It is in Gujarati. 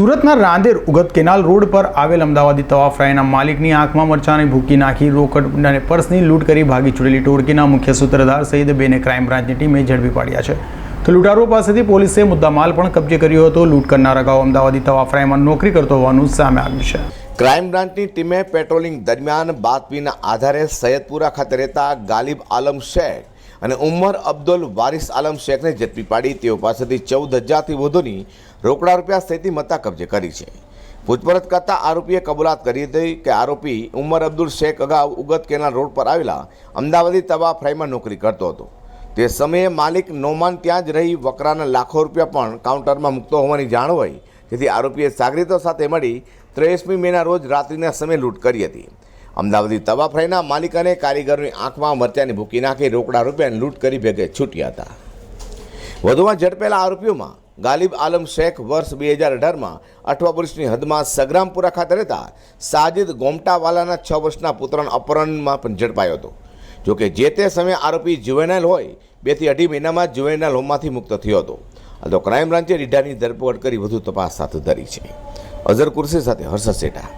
સુરતના રાંદેર ઉગત કેનાલ રોડ પર આવેલ અમદાવાદી તવા ફ્રાયના માલિકની આંખમાં મરચાંની ભૂકી નાખી, રોકડ અને પર્સની લૂંટ કરી ભાગી છૂટેલી ટોળકીના મુખ્ય સૂત્રધાર સહિત બેને ક્રાઇમ બ્રાન્ચની ટીમે ઝડપી પાડ્યા છે. તો લૂંટારો પાસેથી પોલીસે મુદ્દામાલ પણ કબજે કર્યો હતો. લૂંટ કરનાર અગાઉ અમદાવાદી તવા ફ્રાયમાં નોકરી કરતો હોવાનું સામે આવ્યું છે. ક્રાઇમ બ્રાન્ચની ટીમે પેટ્રોલિંગ દરમિયાન બાતમીના આધારે સૈયદપુરા ખાતે રહેતા ગાલિબ આલમ શેખ અને ઉમર અબ્દુલ વારિસ આલમ શેખને ઝડપી પાડી તેઓ પાસેથી ચૌદ હજારથી વધુની રોકડા રૂપિયા સ્થિતિ મત્તા કબજે કરી છે. પૂછપરછ કરતા આરોપીએ કબૂલાત કરી હતી કે આરોપી ઉમર અબ્દુલ શેખ અગાઉ ઉગત કેનાલ રોડ પર આવેલા અમદાવાદી તવા ફ્રાઈમાં નોકરી કરતો હતો. તે સમયે માલિક નોમાન ત્યાં જ રહી વકરાના લાખો રૂપિયા પણ કાઉન્ટરમાં મૂકતો હોવાની જાણ હોય, જેથી આરોપીએ સાગરીતો સાથે મળી ત્રેવીસમી મેના રોજ રાત્રિના સમયે લૂંટ કરી હતી. અમદાવાદી તવા ફ્રાઈના માલિક અને કારીગરોની આંખમાં મરચાની ભૂકી નાખી રોકડા રૂપિયા લૂંટ કરી ભેગે છૂટ્યા હતા. વધુમાં ઝડપેલા આરોપીઓમાં ગાલિબ આલમ શેખ વર્ષ બે હજાર અઢારમાં અઠવા પોલીસની હદમાં સગ્રામપુરા ખાતે રહેતા સાજિદ ગોમટાવાલાના છ વર્ષના પુત્રના અપહરણમાં પણ ઝડપાયો હતો. જોકે જે તે સમયે આરોપી જુવેનાઇલ હોય, બેથી અઢી મહિનામાં જુવેનાઇલ હોમમાંથી મુક્ત થયો હતો. તો ક્રાઇમ બ્રાન્ચે રીઢાની ધરપકડ કરી વધુ તપાસ હાથ ધરી છે. અઝર કુર્સી સાથે હર્ષદ સેઠા.